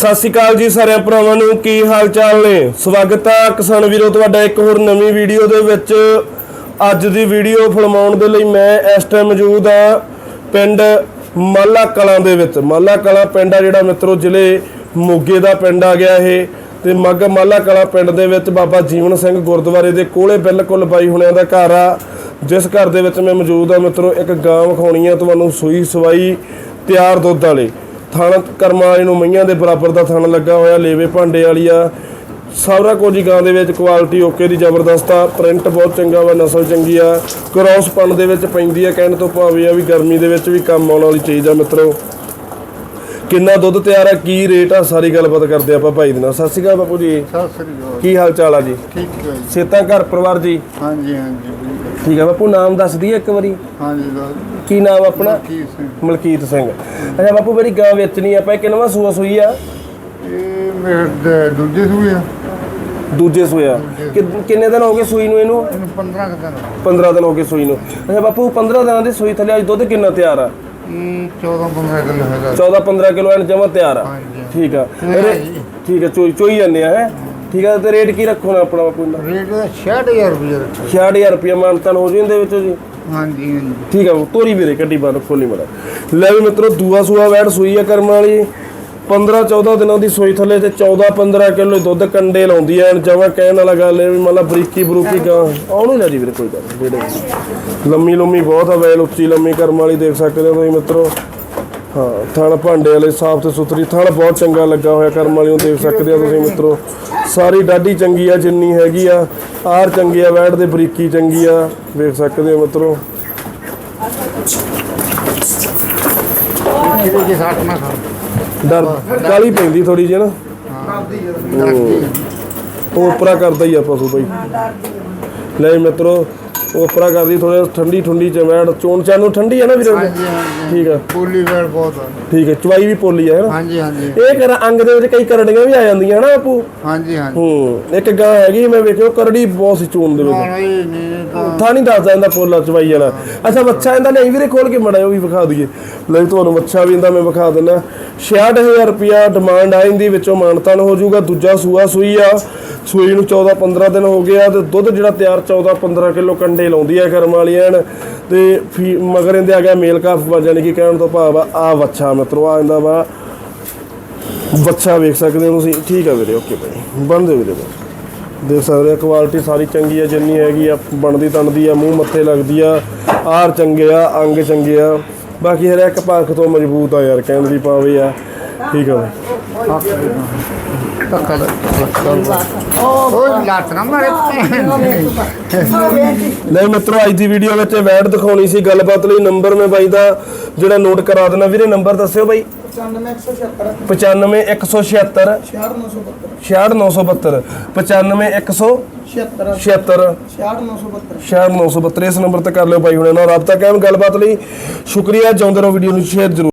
ਸਤਿ ਸ਼੍ਰੀ ਅਕਾਲ ਜੀ ਸਾਰਿਆਂ ਭਰਾਵਾਂ ਨੂੰ, ਕੀ ਹਾਲ ਚਾਲ ਨੇ? ਸਵਾਗਤ ਹੈ ਕਿਸਾਨ ਵੀਰੋ, ਤੁਹਾਡਾ ਇੱਕ ਹੋਰ ਨਵੀਂ ਵੀਡੀਓ ਦੇ ਵਿੱਚ। ਅੱਜ ਦੀ ਵੀਡੀਓ ਫਿਲਮਾਉਣ ਦੇ ਲਈ ਮੈਂ ਇਸ ਟਾਈਮ ਮੌਜੂਦ ਆ ਪਿੰਡ ਮਾਲਾ ਕਲਾਂ ਦੇ ਵਿੱਚ। ਮਾਲਾ ਕਲਾਂ ਪਿੰਡ ਆ ਜਿਹੜਾ ਮਿੱਤਰੋ, ਜ਼ਿਲ੍ਹੇ ਮੋਗੇ ਦਾ ਪਿੰਡ ਆ ਗਿਆ ਇਹ। ਤੇ ਮੱਗ ਮਾਲਾ ਕਲਾਂ ਪਿੰਡ ਦੇ ਵਿੱਚ ਬਾਬਾ ਜੀਵਨ ਸਿੰਘ ਗੁਰਦੁਆਰੇ ਦੇ ਕੋਲੇ ਬਿਲਕੁਲ ਬਾਈ ਹੁਣਿਆਂ ਦਾ ਘਰ ਆ। ਜਿਸ ਘਰ ਦੇ ਵਿੱਚ ਮੈਂ ਮੌਜੂਦ ਆ ਮਿੱਤਰੋ, ਇੱਕ ਗਾਂ ਵਿਖਾਉਣੀ ਆ ਤੁਹਾਨੂੰ ਸੂਈ ਸਵਾਈ ਤਿਆਰ ਦੁੱਧ ਵਾਲੀ। ਥਣ ਕਰਮਾਂ ਵਾਲੀ ਨੂੰ ਮਈਆਂ ਦੇ ਬਰਾਬਰ ਦਾ ਥਣ ਲੱਗਾ ਹੋਇਆ ਲੇਵੇ ਭਾਂਡੇ ਵਾਲੀ ਆ। ਸਾਰਾ ਕੁਝ ਹੀ ਗਾਂ ਦੇ ਵਿੱਚ ਕੁਆਲਿਟੀ ਓਕੇ ਦੀ ਜ਼ਬਰਦਸਤ ਆ ਪ੍ਰਿੰਟ ਬਹੁਤ ਚੰਗਾ ਵਾ ਨਸਲ ਚੰਗੀ ਆ। ਕ੍ਰੋਸ ਪਣ ਦੇ ਵਿੱਚ ਪੈਂਦੀ ਆ ਕਹਿਣ ਤੋਂ ਭਾਵੇਂ ਆ ਵੀ ਗਰਮੀ ਦੇ ਵਿੱਚ ਵੀ ਕੰਮ ਆਉਣ ਵਾਲੀ ਚੀਜ਼ ਆ ਮਿੱਤਰੋ। ਕਿੰਨਾ ਦੁੱਧ ਤਿਆਰ ਆ ਕੀ ਰੇਟ ਆ ਸਾਰੀ ਗੱਲਬਾਤ ਕਰਦੇ ਆਪਾਂ ਭਾਈ ਦੇ ਨਾਲ। ਸਤਿ ਸ਼੍ਰੀ ਅਕਾਲ ਬਾਪੂ ਜੀ। ਸਤਿ ਸ੍ਰੀ ਅਕਾਲ। ਕੀ ਹਾਲ ਚਾਲ ਆ ਜੀ? ਠੀਕ ਹੈ ਜੀ। ਸੇਤਾ ਘਰ ਪਰਿਵਾਰ ਜੀ? ਹਾਂਜੀ ਹਾਂਜੀ। ਠੀਕ ਆ ਬਾਪੂ ਨਾਮ ਦੱਸ ਦਈਏ ਇੱਕ ਵਾਰੀ। ਹਾਂਜੀ ਦਾ ਕੀ ਨਾਮ ਆਪਣਾ? ਕੀ ਮਲਕੀਤ ਸਿੰਘ। ਅੱਛਾ ਬਾਪੂ ਮੇਰੀ ਗਾਂ ਵੇਚਣੀ ਆ ਆਪਾਂ ਇਹ ਕਿੰਨਵਾਂ ਸੂਆ ਸੂਈ ਆ? ਇਹ ਮੇਰੇ ਦ- ਦੂਜੇ ਸੂਏ ਆ। ਦੂਜੇ ਸੂਆ ਕਿੰਨੇ ਦਿਨ ਹੋ ਗਏ ਸੂਈ ਨੂੰ ਇਹਨੂੰ? ਇਹਨੂੰ 15 ਕੁ ਦਿਨ 15 ਦਿਨ ਹੋ ਗਏ ਸੂਈ ਨੂੰ। ਅੱਛਾ ਬਾਪੂ 15 ਦਿਨਾਂ ਦੀ ਸੂਈ ਥੱਲੇ ਅੱਜ ਦੁੱਧ ਕਿੰਨਾ ਤਿਆਰ ਆ? ਇਹ 14 15 ਕਿਲੋ ਹੈਗਾ। 14 15 ਕਿਲੋ ਐਨ ਜਮਾ ਤਿਆਰ ਆ। ਹਾਂਜੀ। ਠੀਕ ਆ। ਠੀਕ ਆ ਚੋਈ ਚੋਈ ਜਾਂਦੇ ਆ ਹੈ? ਠੀਕ ਆ ਤੇ ਰੇਟ ਕੀ ਰੱਖੋ ਨਾ ਆਪਣਾ ਬਾਪੂ ਦਾ? ਰੇਟ ਦਾ 66000 ਰੁਪਏ ਰੱਖਿਆ 66000 ਰੁਪਏ ਮਾਨਤਨ ਹੋ ਜਾਂਦੇ ਵਿੱਚੋਂ ਜੀ? ਹਾਂਜੀ ਹਾਂਜੀ। ਠੀਕ ਆ ਤੋਰੀ ਵੀਰੇ ਕੱਢੀ ਬਾਹਰ ਖੋਲੀ ਮੜਾ। ਲੈ ਵੀ ਮਿੱਤਰੋ ਦੂਆ ਸੂਆ ਵੈੜ ਸੂਈ ਆ ਕਰਮ ਵਾਲੀ। 15 14 ਦਿਨਾਂ ਦੀ ਸੂਈ ਥੱਲੇ ਤੇ 14 15 ਕਿਲੋ ਦੁੱਧ ਕੰਡੇ ਲਾਉਂਦੀ ਐ ਜਮਾ ਕਹਿਣ ਵਾਲਾ ਗੱਲ ਇਹ ਵੀ ਮਤਲਬ ਬਰੀਕੀ ਬਰੂਕੀ ਗਾਂ। ਆਉਣੂ ਲੈ ਜੀ ਵੀਰੇ ਕੋਈ ਗੱਲ ਨੀ, ਜਿਹੜੇ ਲੰਮੀ ਲੰਮੀ ਬਹੁਤ ਆ ਵੈਲ ਉੱਚੀ ਲੰਮੀ ਕਰਮ ਵਾਲੀ ਦੇਖ ਸਕਦੇ ਹੋ ਤੁਸੀਂ ਮਿੱਤਰੋ। ਹਾਂ ਥਣ ਭਾਂਡੇ ਵਾਲੇ ਸਾਫ਼ ਤੇ ਸੁਥਰੀ ਥਣ ਬਹੁਤ ਚੰਗਾ ਲੱਗਾ ਹੋਇਆ ਕਰਮ ਵਾਲੀ ਨੂੰ ਦੇਖ ਸਕਦੇ ਹੋ ਤੁਸੀਂ ਮਿੱਤਰੋ। ਸਾਰੀ ਡਾਢੀ ਚੰਗੀ ਆ ਜਿੰਨੀ ਹੈਗੀ ਆ ਆਰ ਚੰਗੀ ਆ ਵੈੜ ਦੇ ਬਰੀਕੀ ਚੰਗੀ ਆ ਦੇਖ ਸਕਦੇ ਹੋ ਮਿੱਤਰੋ। ਨਾ ਡਰ ਕਾਲੀ ਪੈਂਦੀ ਥੋੜੀ ਜਿਹੀ ਨਾ। ਉਹ ਉਪਰਾ ਕਰਦਾ ਹੀ ਆ ਪਸ਼ੂ ਬਈ। ਲੈ ਮਿੱਤਰੋ ਉਪਰਾ ਕਰਦੀ ਥੋੜਾ ਠੰਡੀ ਠੰਡੀ ਚ ਵੈੜ ਚੋਣ ਚਾਨ ਨੂੰ ਠੰਡੀ ਆ ਨਾ ਵੀਰੇ? ਹਾਂਜੀ ਹਾਂਜੀ ਠੀਕ ਆ। ਪੋਲੀ ਵੇੜ ਬਹੁਤ ਆ। ਠੀਕ ਹੈ ਚਵਾਈ ਵੀ ਪੋਲੀ ਆ ਹੈ ਨਾ? ਹਾਂਜੀ ਹਾਂਜੀ। ਇਹ ਕਰ ਅੰਗ ਦੇ ਵਿੱਚ ਕਈ ਕਰੜੀਆਂ ਵੀ ਆ ਜਾਂਦੀਆਂ ਹਨਾ ਬਾਪੂ? ਹਾਂਜੀ ਹਾਂਜੀ। ਹੂੰ ਇੱਕ ਗਾਂ ਹੈਗੀ ਮੈਂ ਵੇਖਿਓ ਕਰੜੀ ਬਹੁਤ ਸੀ ਚੂਨ ਦੇ ਵਿੱਚ। ਨਹੀਂ ਥਾ ਨਹੀਂ ਦੱਸਦਾ ਇਹਦਾ ਪੋਲਾ ਚਵਾਈ ਵਾਲਾ। ਅੱਛਾ ਬੱਚਾ ਇਹਦਾ ਨਹੀਂ ਵੀਰੇ ਖੋਲ ਕੇ ਮੜਾ ਉਹ ਵੀ ਵਿਖਾ ਦਈਏ। ਲੈ ਤੁਹਾਨੂੰ ਬੱਚਾ ਵੀ ਇਹਦਾ ਮੈਂ ਵਿਖਾ ਦਿੰਦਾ। 66000 ਰੁਪਿਆ ਡਿਮਾਂਡ ਆ ਇਹਦੀ ਵਿੱਚੋਂ ਮਾਨਤਾਨ ਹੋ ਜਾਊਗਾ ਦੂਜਾ ਸੂਆ ਸੂਈ ਆ। ਸੂਈ ਨੂੰ 14 15 ਦਿਨ ਹੋ ਗਿਆ ਤੇ ਦੁੱਧ ਜਿਹੜਾ ਤਿਆਰ 14 15 ਕਿਲੋ ਕੰਡੇ ਲਾਉਂਦੀ ਆ ਕਰਮ ਵਾਲੀ ਐਨ ਤੇ ਫੀ- ਮਗਰ ਇਹਦੇ ਆ ਗਿਆ ਮੇਲ ਕਾਫ ਵਾ ਜਾਨੀ ਕਿ ਕਹਿਣ ਤੋਂ ਭਾਵ ਆ ਆਹ ਵੱਛਾ ਮਿੱਤਰੋ, ਆ ਜਾਂਦਾ ਵਾ ਬੱਚਾ ਵੇਖ ਸਕਦੇ ਹੋ ਤੁਸੀਂ। ਠੀਕ ਆ ਵੀਰੇ, ਓਕੇ ਭਾਈ। ਬੰਦ ਵੀਰੇ ਬਸ। ਦੇਖ ਸਕਦੇ ਆ ਕੁਆਲਿਟੀ ਸਾਰੀ ਚੰਗੀ ਆ, ਜਿੰਨੀ ਹੈਗੀ ਆ, ਬਣਦੀ ਤਣਦੀ ਆ, ਮੂੰਹ ਮੱਥੇ ਲੱਗਦੀ ਆ, ਆਰ ਚੰਗੇ ਆ, ਅੰਗ ਚੰਗੇ ਆ। ਬਾਕੀ ਹਰ ਇੱਕ ਪੱਖ ਤੋਂ ਮਜ਼ਬੂਤ ਆ ਯਾਰ, ਕਹਿਣ ਦੀ ਪਾਵੇ ਆ। ਠੀਕ ਆ ਬਾਈ। ਧੱਕਾ ਉਹ ਲਾਤ ਨਾ ਮਾਰੇ ਲੈ ਮਿੱਤਰੋ, ਅੱਜ ਦੀ ਵੀਡੀਓ ਵਿੱਚ ਵੈਡ ਦਿਖਾਉਣੀ ਸੀ ਗੱਲਬਾਤ ਲਈ ਨੰਬਰ ਮੈਂ ਬਾਈ ਦਾ ਜਿਹੜਾ ਨੋਟ ਕਰਾ ਦੇਣਾ। ਵੀਰੇ ਨੰਬਰ ਦੱਸਿਓ ਬਾਈ। 95176 95176 ਇਸ ਨੰਬਰ ਤੇ ਕਰ ਲਿਓ ਬਾਈ ਹੁਣੇ ਨਾਲ ਰਾਬਤਾ ਕਾਇਮ। ਗੱਲਬਾਤ ਲਈ ਸ਼ੁਕਰੀਆ। ਜਾਉਂਦੇ ਰਹੋ ਵੀਡੀਓ ਨੂੰ ਸ਼ੇਅਰ ਜ਼ਰੂਰ